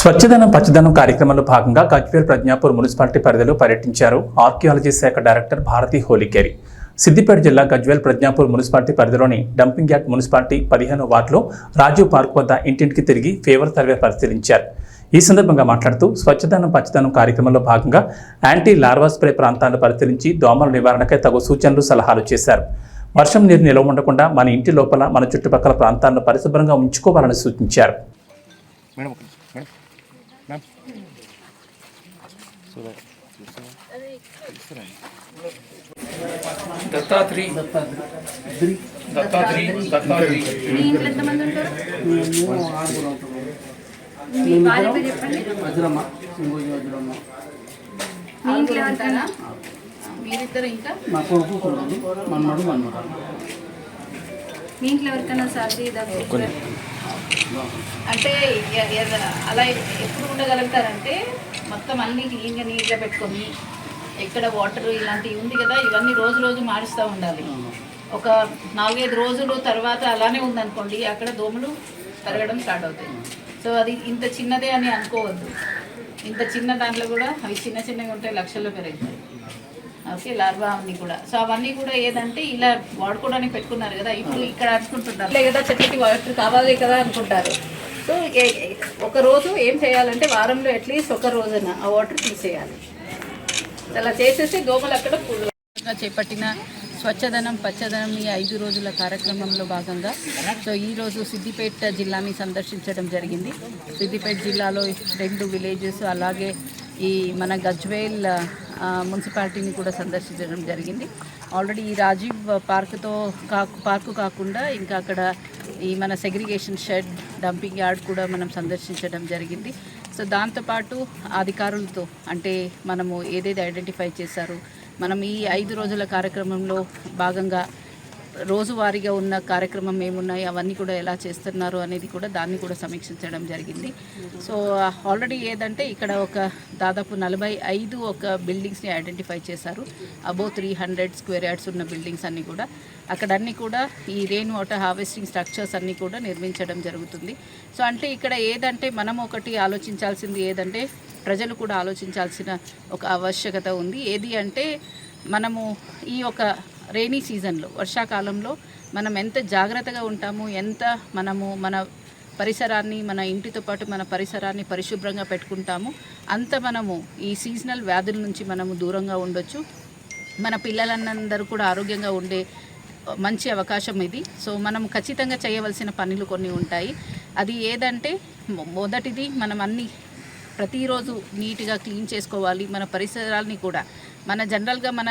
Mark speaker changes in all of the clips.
Speaker 1: స్వచ్ఛదనం పచ్చదనం కార్యక్రమంలో భాగంగా గజ్వేల్ ప్రజ్ఞాపూర్ మున్సిపాలిటీ పరిధిలో పర్యటించారు ఆర్కియాలజీ శాఖ డైరెక్టర్ భారతి హోలికేరి. సిద్దిపేట జిల్లా గజ్వేల్ ప్రజ్ఞాపూర్ మున్సిపాలిటీ పరిధిలోని డంపింగ్ యార్డ్ మున్సిపాలిటీ పదిహేను వార్డులో రాజీవ్ పార్క్ వద్ద ఇంటింటికి తిరిగి ఫేవర్ సర్వే పరిశీలించారు. ఈ సందర్భంగా మాట్లాడుతూ స్వచ్ఛదనం పచ్చదనం కార్యక్రమంలో భాగంగా యాంటీ లార్వా స్ప్రే ప్రాంతాలను పరిశీలించి దోమల నివారణకై తగు సూచనలు సలహాలు చేశారు. వర్షం నీరు నిల్వ ఉండకుండా మన ఇంటి లోపల మన చుట్టుపక్కల ప్రాంతాలను పరిశుభ్రంగా ఉంచుకోవాలని సూచించారు
Speaker 2: మేడం ఒక నిమిషం. Madam ma'am Sudha
Speaker 3: Dattatri. Dattatri. Dattatri.
Speaker 4: మీ ఇంట్లో ఎంతమంది ఉంటారు?
Speaker 5: మేము ఆరుగురు ఉంటాము
Speaker 4: మీ భార్య పేరు చెప్పండి.
Speaker 5: వజ్రమ్మ సింగోజీ వజ్రమ్మ.
Speaker 4: మీ ఇంట్లో ఎవరికైనా మీరిద్దరు ఇంకా?
Speaker 5: మా కొడుకు కొడుకు మన్మడు మన్మడు
Speaker 4: మీ ఇంట్లో ఎవరికైనా సర్ది అంటే అలా ఎప్పుడు ఉండగలుగుతారంటే మొత్తం అన్ని క్లీన్గా నీట్గా పెట్టుకొని ఎక్కడ వాటర్ ఇలాంటివి ఉంది కదా ఇవన్నీ రోజు రోజు మారుస్తూ ఉండాలి. ఒక నాలుగైదు రోజులు తర్వాత అలానే ఉందనుకోండి అక్కడ దోమలు పెరగడం స్టార్ట్ అవుతాయి. సో అది ఇంత చిన్నదే అని అనుకోవద్దు. ఇంత చిన్న దాంట్లో కూడా అవి చిన్న చిన్నగా ఉంటాయి లక్షల్లో పెరుగుతాయి. ఓకే లార్వా అవన్నీ కూడా. సో అవన్నీ కూడా ఏదంటే ఇలా వాడుకోవడానికి పెట్టుకున్నారు కదా ఇప్పుడు ఇక్కడ అనుకుంటున్నారు. లే కదా చెట్లకి వాటర్ కావాలి కదా అనుకుంటారు. సో ఒక రోజు ఏం చేయాలంటే వారంలో అట్లీస్ట్ ఒక రోజున ఆ వాటర్ తీసేయాలి. అలా చేసేసి దోమలు అక్కడ చేపట్టిన స్వచ్ఛదనం పచ్చదనం ఈ ఐదు రోజుల కార్యక్రమంలో భాగంగా సో ఈరోజు సిద్దిపేట జిల్లాని సందర్శించడం జరిగింది. సిద్దిపేట జిల్లాలో రెండు విలేజెస్ అలాగే ఈ మన గజ్వేల్ మున్సిపాలిటీని కూడా సందర్శించడం జరిగింది. ఆల్రెడీ ఈ రాజీవ్ పార్క్తో కాకు పార్కు కాకుండా ఇంకా అక్కడ ఈ మన సెగ్రిగేషన్ షెడ్ డంపింగ్ యార్డ్ కూడా మనం సందర్శించడం జరిగింది. సో దాంతోపాటు అధికారులతో అంటే మనము ఏదైతే ఐడెంటిఫై చేశారో మనం ఈ ఐదు రోజుల కార్యక్రమంలో భాగంగా రోజువారీగా ఉన్న కార్యక్రమం ఏమున్నాయి అవన్నీ కూడా ఎలా చేస్తున్నారు అనేది కూడా దాన్ని కూడా సమీక్షించడం జరిగింది. సో ఆల్రెడీ ఏదంటే ఇక్కడ ఒక దాదాపు నలభై ఐదు ఒక బిల్డింగ్స్ని ఐడెంటిఫై చేశారు. Above three hundred square yards ఉన్న బిల్డింగ్స్ అన్నీ కూడా. అక్కడ అన్నీ కూడా ఈ రెయిన్ వాటర్ హార్వెస్టింగ్ స్ట్రక్చర్స్ అన్నీ కూడా నిర్మించడం జరుగుతుంది. సో అంటే ఇక్కడ ఏదంటే మనం ఒకటి ఆలోచించాల్సింది ఏదంటే ప్రజలు కూడా ఆలోచించాల్సిన ఒక ఆవశ్యకత ఉంది. ఏది అంటే మనము ఈ యొక్క రైనీ సీజన్లో వర్షాకాలంలో మనం ఎంత జాగ్రత్తగా ఉంటాము ఎంత మనము మన పరిసరాన్ని మన ఇంటితో పాటు మన పరిసరాన్ని పరిశుభ్రంగా పెట్టుకుంటాము అంత మనము ఈ సీజనల్ వ్యాధుల నుంచి మనము దూరంగా ఉండొచ్చు. మన పిల్లలందరూ కూడా ఆరోగ్యంగా ఉండే మంచి అవకాశం ఇది. సో మనం ఖచ్చితంగా చేయవలసిన పనులు కొన్ని ఉంటాయి. అది ఏదంటే మొదటిది మనం అన్ని ప్రతిరోజు నీట్గా క్లీన్ చేసుకోవాలి. మన పరిసరాలని కూడా మన జనరల్గా మన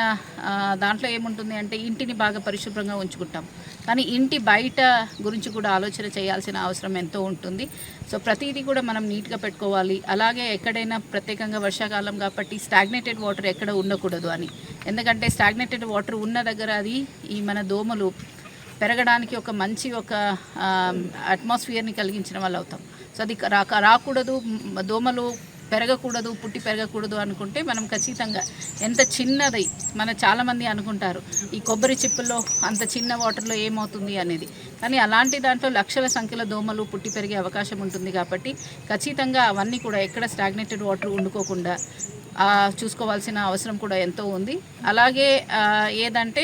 Speaker 4: దాంట్లో ఏముంటుంది అంటే ఇంటిని బాగా పరిశుభ్రంగా ఉంచుకుంటాం. కానీ ఇంటి బయట గురించి కూడా ఆలోచన చేయాల్సిన అవసరం ఎంతో ఉంటుంది. సో ప్రతిదీ కూడా మనం నీట్గా పెట్టుకోవాలి. అలాగే ఎక్కడైనా ప్రత్యేకంగా వర్షాకాలం కాబట్టి స్టాగ్నేటెడ్ వాటర్ ఎక్కడ ఉండకూడదు అని. ఎందుకంటే స్టాగ్నేటెడ్ వాటర్ ఉన్న దగ్గర అది ఈ మన దోమలు పెరగడానికి ఒక మంచి ఒక అట్మాస్ఫియర్ని కలిగించిన వాళ్ళు అవుతాం సో అది రా రాకూడదు. దోమలు పెరగకూడదు పుట్టి పెరగకూడదు అనుకుంటే మనం ఖచ్చితంగా ఎంత చిన్నది మన చాలామంది అనుకుంటారు ఈ కొబ్బరి చిప్పుల్లో అంత చిన్న వాటర్లో ఏమవుతుంది అనేది. కానీ అలాంటి దాంట్లో లక్షల సంఖ్యలో దోమలు పుట్టి పెరిగే అవకాశం ఉంటుంది కాబట్టి ఖచ్చితంగా అవన్నీ కూడా ఎక్కడ స్టాగ్నేటెడ్ వాటర్ ఉండుకోకుండా చూసుకోవాల్సిన అవసరం కూడా ఎంతో ఉంది. అలాగే ఏదంటే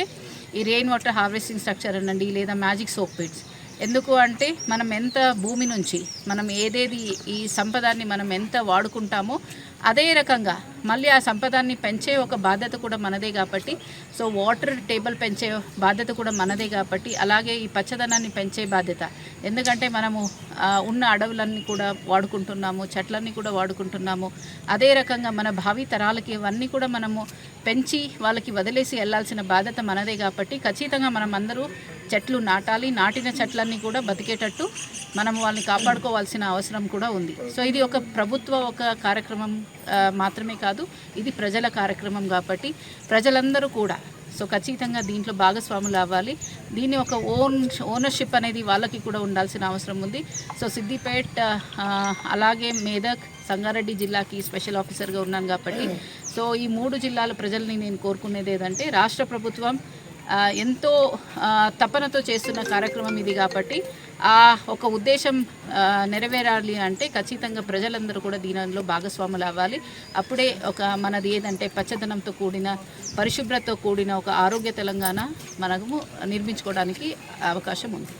Speaker 4: ఈ రెయిన్ వాటర్ హార్వెస్టింగ్ స్ట్రక్చర్ అనండి లేదా మ్యాజిక్ సోప్ పిట్స్ ఎందుకు అంటే మనం ఎంత భూమి నుంచి మనం ఏదేది ఈ సంపదాన్ని మనం ఎంత వాడుకుంటామో అదే రకంగా మళ్ళీ ఆ సంపదాన్ని పెంచే ఒక బాధ్యత కూడా మనదే కాబట్టి సో వాటర్ టేబుల్ పెంచే బాధ్యత కూడా మనదే కాబట్టి అలాగే ఈ పచ్చదనాన్ని పెంచే బాధ్యత. ఎందుకంటే మనము ఉన్న అడవులన్నీ కూడా వాడుకుంటున్నాము చెట్లన్నీ కూడా వాడుకుంటున్నాము. అదే రకంగా మన భావి తరాలకి ఇవన్నీ కూడా మనము పెంచి వాళ్ళకి వదిలేసి వెళ్ళాల్సిన బాధ్యత మనదే కాబట్టి ఖచ్చితంగా మనం అందరూ చెట్లు నాటాలి నాటిన చెట్లన్నీ కూడా బతికేటట్టు మనం వాళ్ళని కాపాడుకోవాల్సిన అవసరం కూడా ఉంది. సో ఇది ఒక ప్రభుత్వ ఒక కార్యక్రమం మాత్రమే కాదు ఇది ప్రజల కార్యక్రమం కాబట్టి ప్రజలందరూ కూడా సో ఖచ్చితంగా దీంట్లో భాగస్వాములు అవ్వాలి. దీన్ని ఒక ఓన్ ఓనర్షిప్ అనేది వాళ్ళకి కూడా ఉండాల్సిన అవసరం ఉంది. సో సిద్దిపేట్ అలాగే మేదక్ సంగారెడ్డి జిల్లాకి స్పెషల్ ఆఫీసర్గా ఉన్నాను కాబట్టి సో ఈ మూడు జిల్లాల ప్రజల్ని నేను కోరుకునేది ఏదంటే రాష్ట్ర ప్రభుత్వం ఎంతో తపనతో చేస్తున్న కార్యక్రమం ఇది కాబట్టి ఆ ఒక ఉద్దేశం నెరవేరాలి అంటే ఖచ్చితంగా ప్రజలందరూ కూడా దీనిలో భాగస్వాములు అవ్వాలి. అప్పుడే ఒక మనది ఏదంటే పచ్చదనంతో కూడిన పరిశుభ్రతతో కూడిన ఒక ఆరోగ్య తెలంగాణ మనము నిర్మించుకోవడానికి అవకాశం ఉంది.